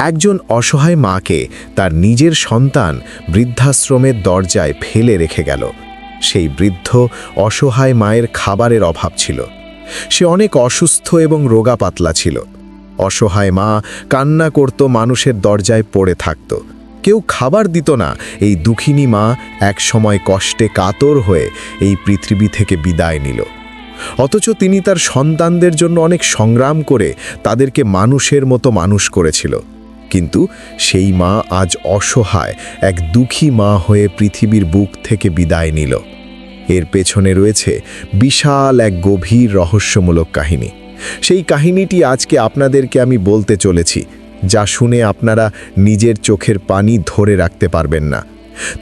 একজন অসহায় মাকে তার নিজের সন্তান বৃদ্ধাশ্রমের দরজায় ফেলে রেখে গেল। সেই বৃদ্ধ অসহায় মায়ের খাবারের অভাব ছিল। সে অনেক অসুস্থ এবং রোগা পাতলা ছিল। অসহায় মা কান্না করত, মানুষের দরজায় পড়ে থাকত। কেউ খাবার দিত না। এই দুঃখিনী মা এক সময় কষ্টে কাতর হয়ে এই পৃথিবী থেকে বিদায় নিল। অথচ তিনি তার সন্তানদের জন্য অনেক সংগ্রাম করে তাদেরকে মানুষের মতো মানুষ করেছিল। কিন্তু সেই মা আজ অসহায়, এক দুঃখী মা হয়ে পৃথিবীর বুক থেকে বিদায় নিল। এর পেছনে রয়েছে বিশাল এক গভীর রহস্যমূলক কাহিনী। সেই কাহিনীটি আজকে আপনাদেরকে আমি বলতে চলেছি, যা শুনে আপনারা নিজের চোখের পানি ধরে রাখতে পারবেন না।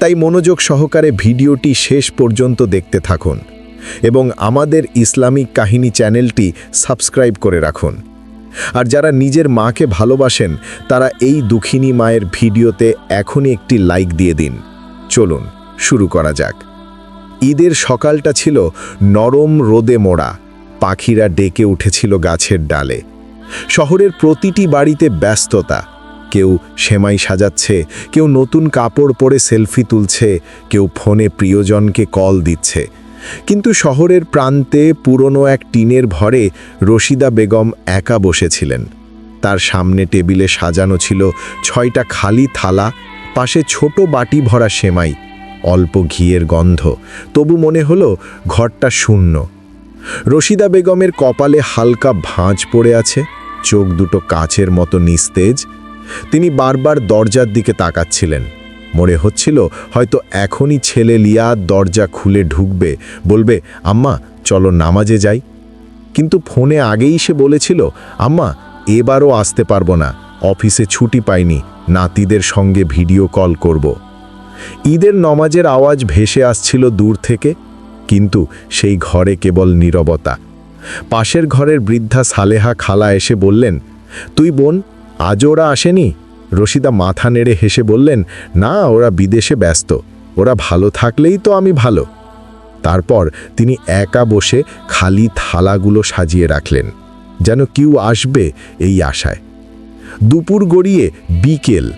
তাই মনোযোগ সহকারে ভিডিওটি শেষ পর্যন্ত দেখতে থাকুন এবং আমাদের ইসলামিক কাহিনী চ্যানেলটি সাবস্ক্রাইব করে রাখুন। আর যারা নিজের মাকে ভালোবাসেন, তারা এই দুঃখিনী মায়ের ভিডিওতে এখনই একটি লাইক দিয়ে দিন। চলুন, শুরু করা যাক। ঈদের সকালটা ছিল নরম রোদে মোড়া। পাখিরা ডেকে উঠেছিল গাছের ডালে। শহরের প্রতিটি বাড়িতে ব্যস্ততা। কেউ সেমাই সাজাচ্ছে, কেউ নতুন কাপড় পরে সেলফি তুলছে, কেউ ফোনে প্রিয়জনকে কল দিচ্ছে। কিন্তু শহরের প্রান্তে পুরনো এক টিনের ভরে রশিদা বেগম একা বসেছিলেন। তার সামনে টেবিলে সাজানো ছিল ছয়টা খালি থালা, পাশে ছোট বাটি ভরা সেমাই, অল্প ঘিয়ের গন্ধ, তবু মনে হলো ঘরটা শূন্য। রশিদা বেগমের কপালে হালকা ভাঁজ পড়ে আছে, চোখ দুটো কাচের মতো নিস্তেজ। তিনি বারবার দরজার দিকে তাকাচ্ছিলেন। মনে হচ্ছিল হয়তো এখনই ছেলে লিয়া দরজা খুলে ঢুকবে। বলবে, আম্মা, চলো নামাজে যাই। কিন্তু ফোনে আগেই সে বলেছিল, আম্মা, এবারও আসতে পারব না। অফিসে ছুটি পাইনি। নাতিদের সঙ্গে ভিডিও কল করব। ঈদের নমাজের আওয়াজ ভেসে আসছিল দূর থেকে, কিন্তু সেই ঘরে কেবল নীরবতা। পাশের ঘরের বৃদ্ধা সালেহা খালা এসে বললেন, তুই বোন, আজ ওরা আসেনি? রশিদা মাথা নেড়ে হেসে বললেন, না, ওরা বিদেশে ব্যস্ত। ওরা ভালো থাকলেই তো আমি ভালো। তারপর তিনি একা বসে খালি থালাগুলো সাজিয়ে রাখলেন, যেন কেউ আসবে এই আশায়। দুপুর গড়িয়ে বিকেল,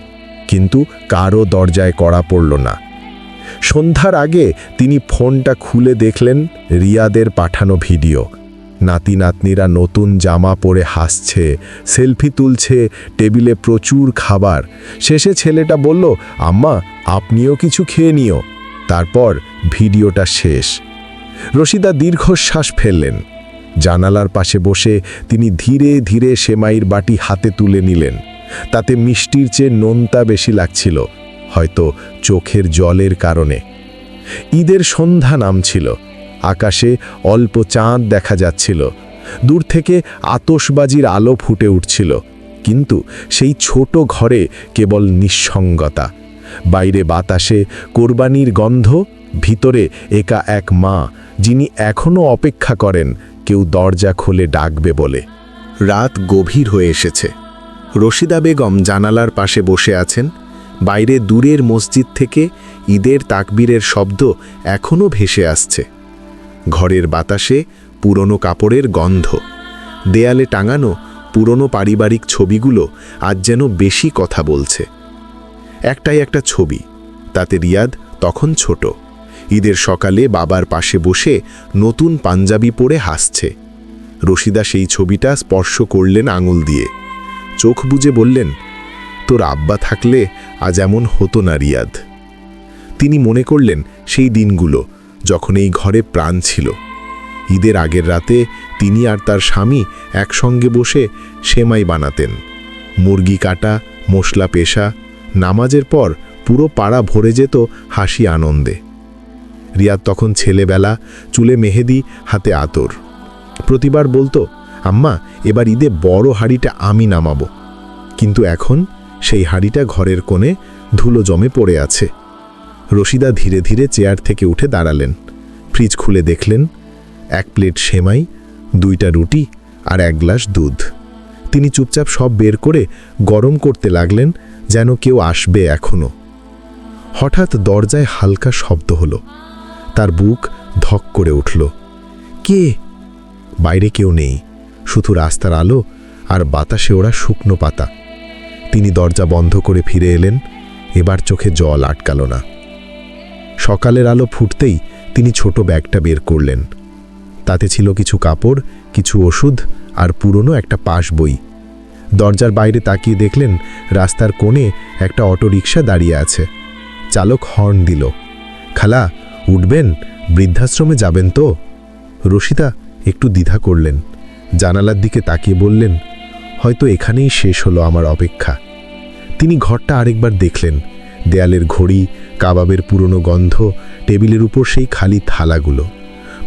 কিন্তু কারও দরজায় কড়া পড়ল না। সন্ধ্যার আগে তিনি ফোনটা খুলে দেখলেন রিয়াদের পাঠানো ভিডিও। নাতি নাতনিরা নতুন জামা পরে হাসছে, সেলফি তুলছে, টেবিলে প্রচুর খাবার। শেষে ছেলেটা বলল, আম্মা, আপনিও কিছু খেয়ে নিও। তারপর ভিডিওটা শেষ। রশিদা দীর্ঘশ্বাস ফেললেন। জানালার পাশে বসে তিনি ধীরে ধীরে সেমাইয়ের বাটি হাতে তুলে নিলেন। তাতে মিষ্টির চেয়ে নোনতা বেশি লাগছিল, হয়তো চোখের জলের কারণে। ঈদের সন্ধ্যা নামছিল। আকাশে অল্প চাঁদ দেখা যাচ্ছিল। দূর থেকে আতসবাজির আলো ফুটে উঠছিল, কিন্তু সেই ছোট ঘরে কেবল নিঃসঙ্গতা। বাইরে বাতাসে কোরবানির গন্ধ, ভিতরে একা এক মা, যিনি এখনও অপেক্ষা করেন, কেউ দরজা খুলে ডাকবে বলে। রাত গভীর হয়ে এসেছে। রশিদা বেগম জানালার পাশে বসে আছেন। বাইরে দূরের মসজিদ থেকে ঈদের তাকবীরের শব্দ এখনও ভেসে আসছে। ঘরের বাতাসে পুরনো কাপড়ের গন্ধ। দেয়ালে টাঙানো পুরনো পারিবারিক ছবিগুলো আজ যেন বেশি কথা বলছে। একটাই একটা ছবি, তাতে রিয়াদ তখন ছোট। ঈদের সকালে বাবার পাশে বসে নতুন পাঞ্জাবি পরে হাসছে। রশিদা সেই ছবিটা স্পর্শ করলেন আঙুল দিয়ে। চোখ বুজে বললেন, তোর আব্বা থাকলে আজ এমন হতো না, রিয়াদ। তিনি মনে করলেন, সেই দিনগুলো যখন এই ঘরে প্রাণ ছিল। ঈদের আগের রাতে তিনি আর তার স্বামী একসঙ্গে বসে সেমাই বানাতেন। মুরগি কাটা, মশলা পেশা, নামাজের পর পুরো পাড়া ভরে যেত হাসি আনন্দে। রিয়াদ তখন ছেলেবেলা চুলে মেহেদি, হাতে আতর। প্রতিবার বলতো, আম্মা, এবার ঈদে বড় হাড়িটা আমি নামাবো। কিন্তু এখন সেই হাড়িটা ঘরের কোণে ধুলো জমে পড়ে আছে। রশিদা ধীরে ধীরে চেয়ার থেকে উঠে দাঁড়ালেন। ফ্রিজ খুলে দেখলেন, এক প্লেট সেমাই, দুইটা রুটি আর এক গ্লাস দুধ। তিনি চুপচাপ সব বের করে গরম করতে লাগলেন যেন কেউ আসবে এখনও হঠাৎ দরজায় হালকা শব্দ হলো। তার বুক ধক করে উঠল। কে? বাইরে কেউ নেই। শুধু রাস্তার আলো আর বাতাসে ওরা শুকনো পাতা। তিনি দরজা বন্ধ করে ফিরে এলেন। এবার চোখে জল আটকাল না। সকালের আলো ফুটতেই তিনি ছোট ব্যাগটা বের করলেন। তাতে ছিল কিছু কাপড়, কিছু ওষুধ আর পুরনো একটা পাশ বই। দরজার বাইরে তাকিয়ে দেখলেন রাস্তার কোণে একটা অটোরিকশা দাঁড়িয়ে আছে। চালক হর্ন দিল, খালা, উঠবেন? বৃদ্ধাশ্রমে যাবেন তো? রশিদা একটু দ্বিধা করলেন, জানালার দিকে তাকিয়ে বললেন, হয়তো এখানেই শেষ হলো আমার অপেক্ষা। তিনি ঘরটা আরেকবার দেখলেন, দেয়ালের ঘড়ি কাবাবের পুরনো গন্ধ টেবিলের উপর সেই খালি থালাগুলো।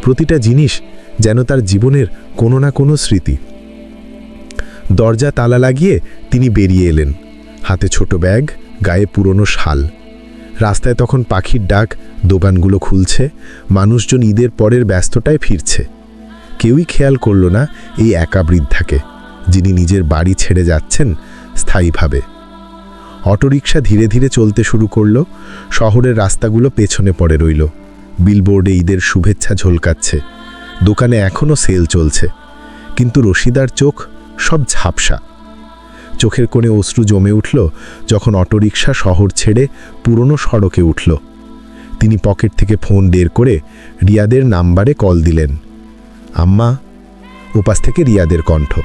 প্রতিটা জিনিস যেন তার জীবনের কোনো না কোনো স্মৃতি। দরজা তালা লাগিয়ে তিনি বেরিয়ে এলেন। হাতে ছোট ব্যাগ, গায়ে পুরনো শাল। রাস্তায় তখন পাখির ডাক, দোকানগুলো খুলছে, মানুষজন ঈদের পরের ব্যস্ততায় ফিরছে। কেউই খেয়াল করল না এই একা বৃদ্ধাকে, যিনি নিজের বাড়ি ছেড়ে যাচ্ছেন স্থায়ীভাবে। অটোরিকশা ধীরে ধীরে চলতে শুরু করল। শহরের রাস্তাগুলো পেছনে পড়ে রইল। বিলবোর্ডে ঈদের শুভেচ্ছা ঝলকাচ্ছে। দোকানে এখনও সেল চলছে। কিন্তু রশিদার চোখ সব ঝাপসা। চোখের কোণে অশ্রু জমে উঠল যখন অটোরিকশা শহর ছেড়ে পুরনো সড়কে উঠল। তিনি পকেট থেকে ফোন বের করে রিয়াদের নাম্বারে কল দিলেন। আম্মা উপাস থেকে রিয়াদের কণ্ঠ।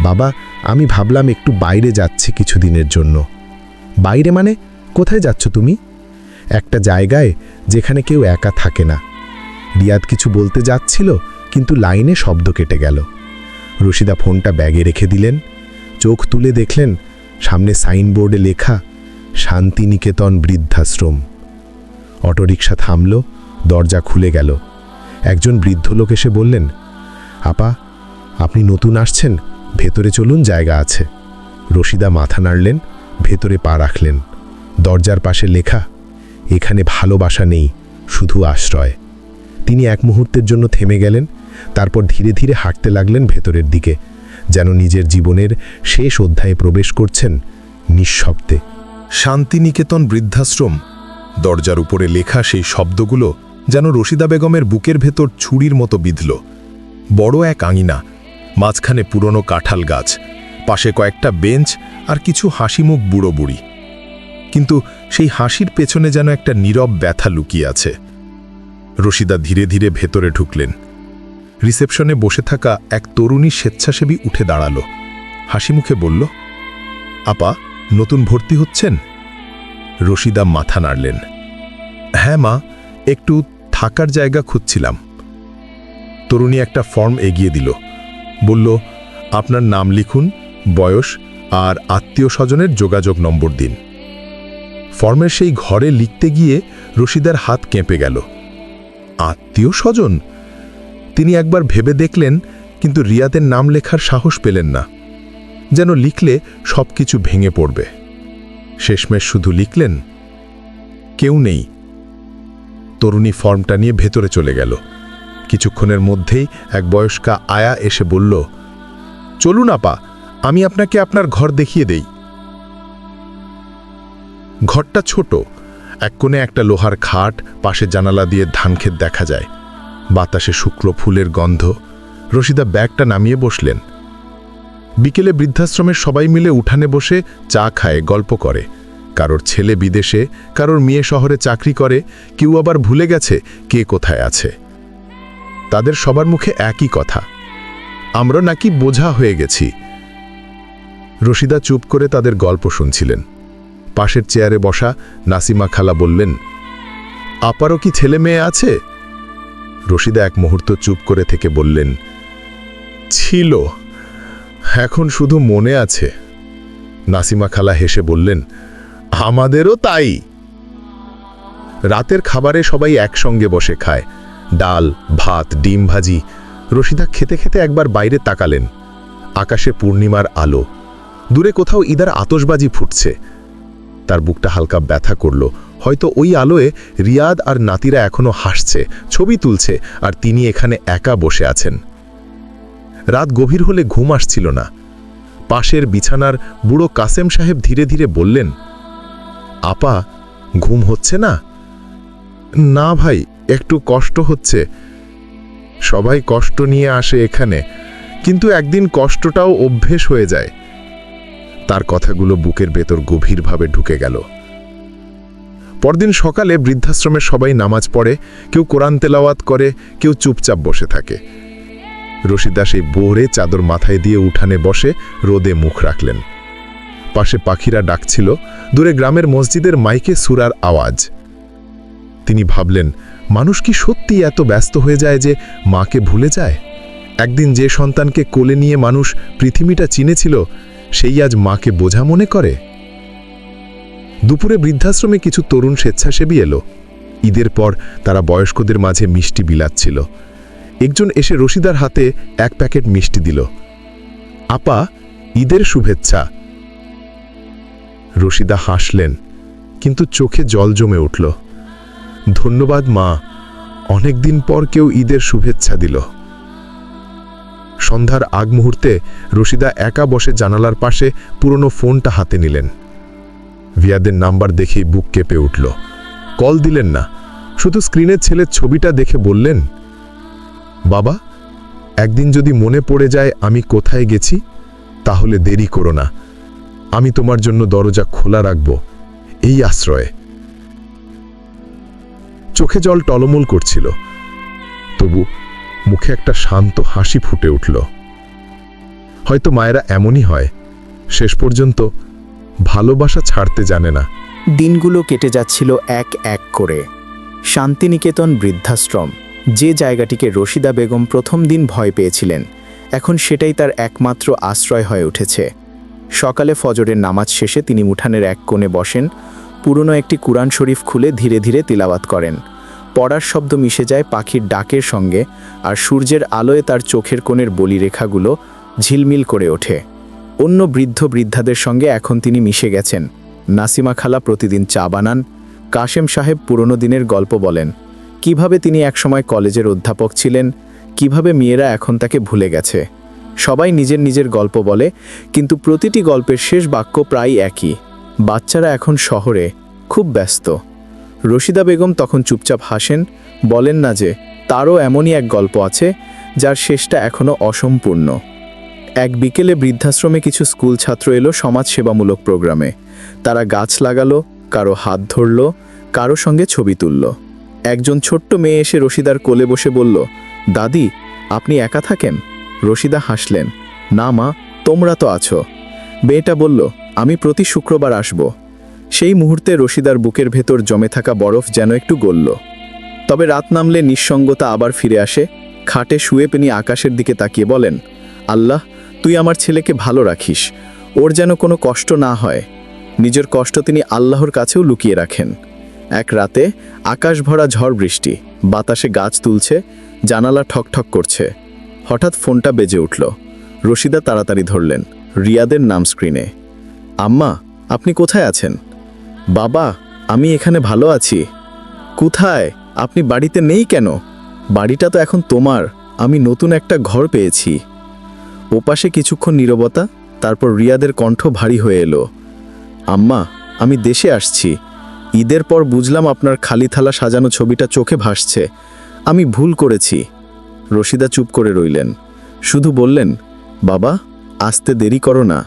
বাবা, আমি ভাবলাম একটু বাইরে যাচ্ছি কিছুদিনের জন্য। বাইরে মানে? কোথায় যাচ্ছ তুমি? একটা জায়গায় যেখানে কেউ একা থাকে না। রিয়াদ কিছু বলতে যাচ্ছিল, কিন্তু লাইনে শব্দ কেটে গেল। রশিদা ফোনটা ব্যাগে রেখে দিলেন। চোখ তুলে দেখলেন, সামনে সাইনবোর্ডে লেখা, শান্তিনিকেতন বৃদ্ধাশ্রম। অটোরিকশা থামল, দরজা খুলে গেল। একজন বৃদ্ধ লোক এসে বললেন, আপা, আপনি নতুন আসছেন, ভেতরে চলুন, জায়গা আছে। রশিদা মাথা নাড়লেন ভেতরে পা রাখলেন। দরজার পাশে লেখা, এখানে ভালোবাসা নেই, শুধু আশ্রয়। তিনি এক মুহূর্তের জন্য থেমে গেলেন, তারপর ধীরে ধীরে হাঁটতে লাগলেন ভেতরের দিকে, যেন নিজের জীবনের শেষ অধ্যায়ে প্রবেশ করছেন নিঃশব্দে। শান্তিনিকেতন বৃদ্ধাশ্রম, দরজার উপরে লেখা সেই শব্দগুলো যেন রশিদা বেগমের বুকের ভেতর ছুরির মতো বিঁধল। বড় এক আঙিনা, মাঝখানে পুরনো কাঁঠাল গাছ পাশে কয়েকটা বেঞ্চ আর কিছু হাসিমুখ বুড়ো বুড়ি। কিন্তু সেই হাসির পেছনে যেন একটা নীরব ব্যথা লুকিয়ে আছে। রশিদা ধীরে ধীরে ভেতরে ঢুকলেন। রিসেপশনে বসে থাকা এক তরুণী স্বেচ্ছাসেবী উঠে দাঁড়াল। হাসি মুখে বলল, আপা, নতুন ভর্তি হচ্ছেন? রশিদা মাথা নাড়লেন। হ্যাঁ মা, একটু থাকার জায়গা খুঁজছিলাম। তরুণী একটা ফর্ম এগিয়ে দিল। বলল, আপনার নাম লিখুন বয়স আর আত্মীয় স্বজনের যোগাযোগ নম্বর দিন। ফর্মের সেই ঘরে লিখতে গিয়ে রশিদার হাত কেঁপে গেল। আত্মীয় স্বজন তিনি একবার ভেবে দেখলেন, কিন্তু রিয়াদের নাম লেখার সাহস পেলেন না। যেন লিখলে সব কিছু ভেঙে পড়বে। শেষমেশ শুধু লিখলেন, কেউ নেই। তরুণী ফর্মটা নিয়ে ভেতরে চলে গেল। কিছুক্ষণের মধ্যেই এক বয়স্কা আয়া এসে বলল, চলুন আপা আমি আপনাকে আপনার ঘর দেখিয়ে দেই। ঘরটা ছোট। এক কোণে একটা লোহার খাট, পাশে জানালা দিয়ে ধান ধানক্ষেত দেখা যায়। বাতাসে শুক্র ফুলের গন্ধ। রশিদা ব্যাগটা নামিয়ে বসলেন। বিকেলে বৃদ্ধাশ্রমের সবাই মিলে উঠানে বসে চা খায়, গল্প করে। কারোর ছেলে বিদেশে, কারোর মেয়ে শহরে চাকরি করে, কেউ আবার ভুলে গেছে কে কোথায় আছে। তাদের সবার মুখে একই কথা। আমরা নাকি বোঝা হয়ে গেছি। রশিদা চুপ করে তাদের গল্প শুনছিলেন। পাশের চেয়ারে বসা নাসিমা খালা বললেন, আপারও কি ছেলে মেয়ে আছে? রশিদা এক মুহূর্ত চুপ করে থেকে বললেন, ছিল, এখন শুধু মনে আছে। নাসিমা খালা হেসে বললেন, আমাদেরও তাই। রাতের খাবারে সবাই একসঙ্গে বসে খায়। ডাল, ভাত, ডিম ভাজি, রশিদা খেতে খেতে একবার বাইরে তাকালেন। আকাশে পূর্ণিমার আলো। দূরে কোথাও ইদার আতসবাজি ফুটছে। তার বুকটা হালকা ব্যথা করল। হয়তো ওই আলোয় রিয়াদ আর নাতিরা এখনও হাসছে, ছবি তুলছে, আর তিনি এখানে একা বসে আছেন। রাত গভীর হলে ঘুম আসছিল না। পাশের বিছানার বুড়ো কাসেম সাহেব ধীরে ধীরে বললেন, আপা, ঘুম হচ্ছে না? না ভাই, একটু কষ্ট হচ্ছে। সবাই কষ্ট নিয়ে আসে এখানে, কিন্তু একদিন কষ্টটাও অভ্যেস হয়ে যায়। তার কথাগুলো বুকের ভেতর গভীরভাবে ঢুকে গেল। পরদিন সকালে বৃদ্ধাশ্রমের সবাই নামাজ পড়ে, কেউ কোরআন তেলাওয়াত করে, কেউ চুপচাপ বসে থাকে। রশিদা সেই বোরে চাদর মাথায় দিয়ে উঠানে বসে রোদে মুখ রাখলেন। পাশে পাখিরা ডাকছিল, দূরে গ্রামের মসজিদের মাইকে সুরার আওয়াজ। তিনি ভাবলেন, মানুষ কি সত্যি এত ব্যস্ত হয়ে যায় যে মাকে ভুলে যায়? একদিন যে সন্তানকে কোলে নিয়ে মানুষ পৃথিবীটা চিনেছিল সেই আজ মাকে বোঝা মনে করে? দুপুরে বৃদ্ধাশ্রমে কিছু তরুণ স্বেচ্ছাসেবী এলো। ঈদের পর তারা বয়স্কদের মাঝে মিষ্টি বিলাচ্ছিল একজন এসে রশিদার হাতে এক প্যাকেট মিষ্টি দিল। আপা, ঈদের শুভেচ্ছা। রশিদা হাসলেন, কিন্তু চোখে জল জমে উঠল। ধন্যবাদ মা, অনেকদিন পর কেউ ঈদের শুভেচ্ছা দিল। সন্ধ্যার আগ মুহূর্তে রশিদা একা বসে জানালার পাশে পুরনো ফোনটা হাতে নিলেন। ভিয়াদের নাম্বার দেখেই বুক কেঁপে উঠল। কল দিলেন না। শুধু স্ক্রিনের ছেলের ছবিটা দেখে বললেন, বাবা, একদিন যদি মনে পড়ে যায় আমি কোথায় গেছি, তাহলে দেরি করো না। আমি তোমার জন্য দরজা খোলা রাখব। এই আশ্রয়ে। চোখে জল টলমল করছিল। তবু মুখে একটা শান্ত হাসি ফুটে উঠল। হয়তো মায়েরা এমনই হয়, শেষ পর্যন্ত ভালোবাসা ছাড়তে জানে না। দিনগুলো কেটে যাচ্ছিল এক এক করে। শান্তিনিকেতন বৃদ্ধাশ্রম, যে জায়গাটিকে রশিদা বেগম প্রথম দিন ভয় পেয়েছিলেন, এখন সেটাই তার একমাত্র আশ্রয় হয়ে উঠেছে। সকালে ফজরের নামাজ শেষে তিনি উঠানের এক কোণে বসেন, পুরনো একটি কুরআন শরীফ খুলে ধীরে ধীরে তিলাওয়াত করেন। পড়ার শব্দ মিশে যায় পাখির ডাকের সঙ্গে আর সূর্যের আলোয় তার চোখের কোণের বলিরেখাগুলো ঝিলমিল করে ওঠে। অন্য বৃদ্ধ বৃদ্ধাদের সঙ্গে এখন তিনি মিশে গেছেন। নাসিমা খালা প্রতিদিন চা বানান। কাশেম সাহেব পুরনো দিনের গল্প বলেন, কীভাবে তিনি একসময় কলেজের অধ্যাপক ছিলেন, কীভাবে মেয়েরা এখন তাকে ভুলে গেছে। সবাই নিজের নিজের গল্প বলে, কিন্তু প্রতিটি গল্পের শেষ বাক্য প্রায় একই। বাচ্চারা এখন শহরে, খুব ব্যস্ত। রশিদা বেগম তখন চুপচাপ হাসেন, বলেন না যে তারও এমনই এক গল্প আছে, যার শেষটা এখনও অসম্পূর্ণ। এক বিকেলে বৃদ্ধাশ্রমে কিছু স্কুল ছাত্র এলো সমাজসেবামূলক প্রোগ্রামে। তারা গাছ লাগালো, কারও হাত ধরল, কারও সঙ্গে ছবি তুলল। একজন ছোট্ট মেয়ে এসে রশিদার কোলে বসে বলল, দাদি, আপনি একা থাকেন? রশিদা হাসলেন, না মা, তোমরা তো আছো। মেয়েটা বলল, আমি প্রতি শুক্রবার আসব। সেই মুহূর্তে রশিদার বুকের ভেতর জমে থাকা বরফ যেন একটু গলল। তবে রাত নামলে নিঃসঙ্গতা আবার ফিরে আসে। খাটে শুয়ে পেনি আকাশের দিকে তাকিয়ে বলেন, আল্লাহ, তুই আমার ছেলেকে ভালো রাখিস। ওর যেন কোনো কষ্ট না হয়। নিজের কষ্ট তিনি আল্লাহর কাছেও লুকিয়ে রাখেন। এক রাতে আকাশ ভরা ঝড় বৃষ্টি, বাতাসে গাছ তুলছে, জানালা ঠকঠক করছে। হঠাৎ ফোনটা বেজে উঠল। রশিদা তাড়াতাড়ি ধরলেন, রিয়াদের নাম স্ক্রিনে। আম্মা, আপনি কোথায় আছেন? বাবা, আমি এখানে ভালো আছি। কোথায়? আপনি বাড়িতে নেই কেন? বাড়িটা তো এখন তোমার। আমি নতুন একটা ঘর পেয়েছি। ওপাশে কিছুক্ষণ নীরবতা, তারপর রিয়াদের কণ্ঠ ভারী হয়ে এলো। আম্মা, আমি দেশে আসছি। ঈদের পর বুঝলাম আপনার খালি থালা সাজানো ছবিটা চোখে ভাসছে। আমি ভুল করেছি। রশিদা চুপ করে রইলেন। শুধু বললেন, বাবা, আসতে দেরি করো না।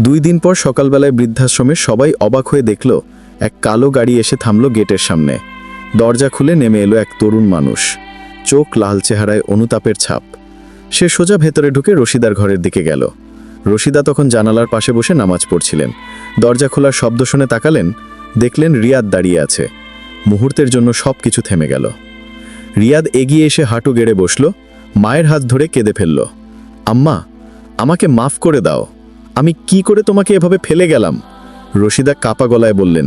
দুই দিন পর সকালবেলায় বৃদ্ধাশ্রমে সবাই অবাক হয়ে দেখল, এক কালো গাড়ি এসে থামল গেটের সামনে। দরজা খুলে নেমে এলো এক তরুণ মানুষ। চোখ লাল চেহারায় অনুতাপের ছাপ। সে সোজা ভেতরে ঢুকে রশিদার ঘরের দিকে গেল। রশিদা তখন জানালার পাশে বসে নামাজ পড়ছিলেন। দরজা খোলার শব্দ শুনে তাকালেন, দেখলেন রিয়াদ দাঁড়িয়ে আছে। মুহূর্তের জন্য সব কিছু থেমে গেল। রিয়াদ এগিয়ে এসে হাঁটু গেড়ে বসল, মায়ের হাত ধরে কেঁদে ফেলল। আম্মা, আমাকে মাফ করে দাও। আমি কি করে তোমাকে এভাবে ফেলে গেলাম? রশিদা কাপা গলায় বললেন,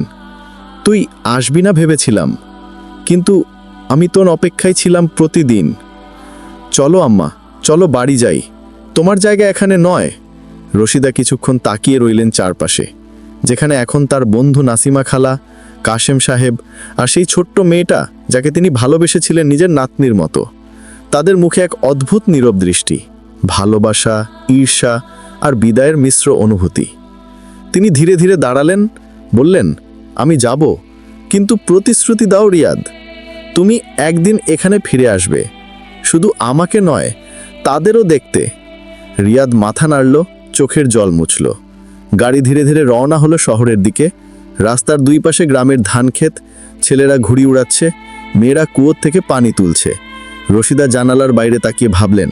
তুই আসবি না ভেবেছিলাম, কিন্তু আমি তোর অপেক্ষায় ছিলাম প্রতিদিন। চলো আম্মা, চলো বাড়ি যাই, তোমার জায়গা এখানে নয়। রশিদা কিছুক্ষণ তাকিয়ে রইলেন চারপাশে, যেখানে এখন তার বন্ধু নাসিমা খালা, কাশেম সাহেব আর সেই ছোট্ট মেয়েটা যাকে তিনি ভালোবেসেছিলেন নিজের নাতনির মতো। তাদের মুখে এক অদ্ভুত নীরব দৃষ্টি, ভালোবাসা, ঈর্ষা আর বিদায়ের মিশ্র অনুভূতি। তিনি ধীরে ধীরে দাঁড়ালেন, বললেন, আমি যাব, কিন্তু প্রতিশ্রুতি দাও রিয়াদ। তুমি একদিন এখানে ফিরে আসবে। শুধু আমাকে নয়, তাদেরও দেখতে। রিয়াদ মাথা নাড়ল, চোখের জল মুছল। গাড়ি ধীরে ধীরে রওনা হলো শহরের দিকে। রাস্তার দুই পাশে গ্রামের ধানক্ষেত ছেলেরা ঘুড়ি উড়াচ্ছে, মেয়েরা কুয়োর থেকে পানি তুলছে। রশিদা জানালার বাইরে তাকিয়ে ভাবলেন,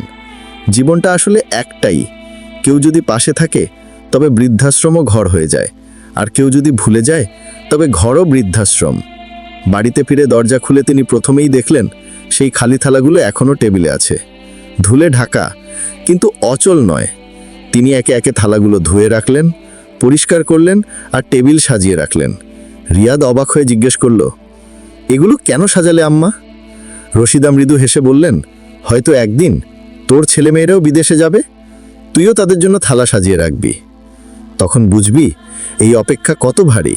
জীবনটা আসলে একটাই কেউ যদি পাশে থাকে, তবে বৃদ্ধাশ্রমও ঘর হয়ে যায়। আর কেউ যদি ভুলে যায়, তবে ঘরও বৃদ্ধাশ্রম। বাড়িতে ফিরে দরজা খুলে তিনি প্রথমেই দেখলেন, সেই খালি থালাগুলো এখনও টেবিলে আছে। ধুলে ঢাকা, কিন্তু অচল নয়। তিনি একে একে থালাগুলো ধুয়ে রাখলেন, পরিষ্কার করলেন আর টেবিল সাজিয়ে রাখলেন। রিয়াদ অবাক হয়ে জিজ্ঞেস করল, এগুলো কেন সাজালে আম্মা? রশিদা মৃদু হেসে বললেন, হয়তো একদিন তোর ছেলেমেয়েরাও বিদেশে যাবে তুইও তাদের জন্য থালা সাজিয়ে রাখবি। তখন বুঝবি, এই অপেক্ষা কত ভারী।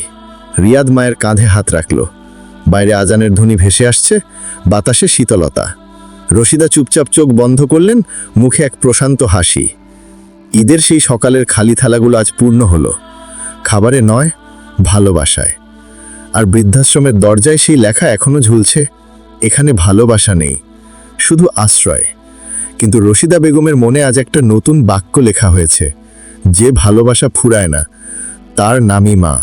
রিয়াদ মায়ের কাঁধে হাত রাখল। বাইরে আজানের ধ্বনি ভেসে আসছে, বাতাসে শীতলতা। রশিদা চুপচাপ চোখ বন্ধ করলেন, মুখে এক প্রশান্ত হাসি। ঈদের সেই সকালের খালি থালাগুলো আজ পূর্ণ হলো। খাবারে নয়, ভালোবাসায়। আর বৃদ্ধাশ্রমের দরজায় সেই লেখা এখনও ঝুলছে, এখানে ভালোবাসা নেই, শুধু আশ্রয়। কিন্তু রশিদা বেগমের মনে আজ একটা নতুন বাক্য লেখা হয়েছে, যে ভালোবাসা ফুরায় না, তার নামই মা।